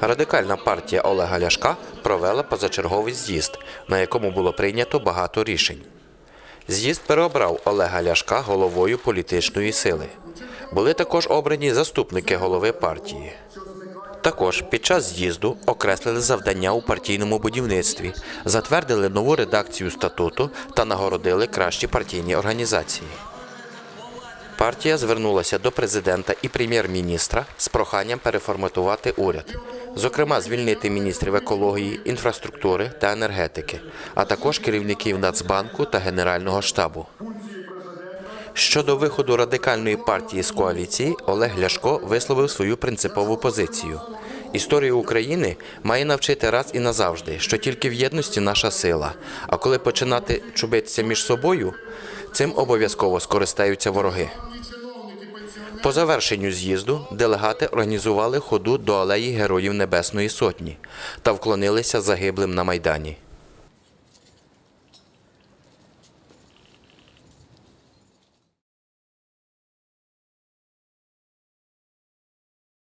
Радикальна партія Олега Ляшка провела позачерговий з'їзд, на якому було прийнято багато рішень. З'їзд переобрав Олега Ляшка головою політичної сили. Були також обрані заступники голови партії. Також під час з'їзду окреслили завдання у партійному будівництві, затвердили нову редакцію статуту та нагородили кращі партійні організації. Партія звернулася до президента і прем'єр-міністра з проханням переформатувати уряд, зокрема звільнити міністрів екології, інфраструктури та енергетики, а також керівників Нацбанку та Генерального штабу. Щодо виходу радикальної партії з коаліції, Олег Ляшко висловив свою принципову позицію. Історія України має навчити раз і назавжди, що тільки в єдності наша сила. А коли починати чубитися між собою, цим обов'язково скористаються вороги. По завершенню з'їзду делегати організували ходу до алеї Героїв Небесної Сотні та вклонилися загиблим на Майдані.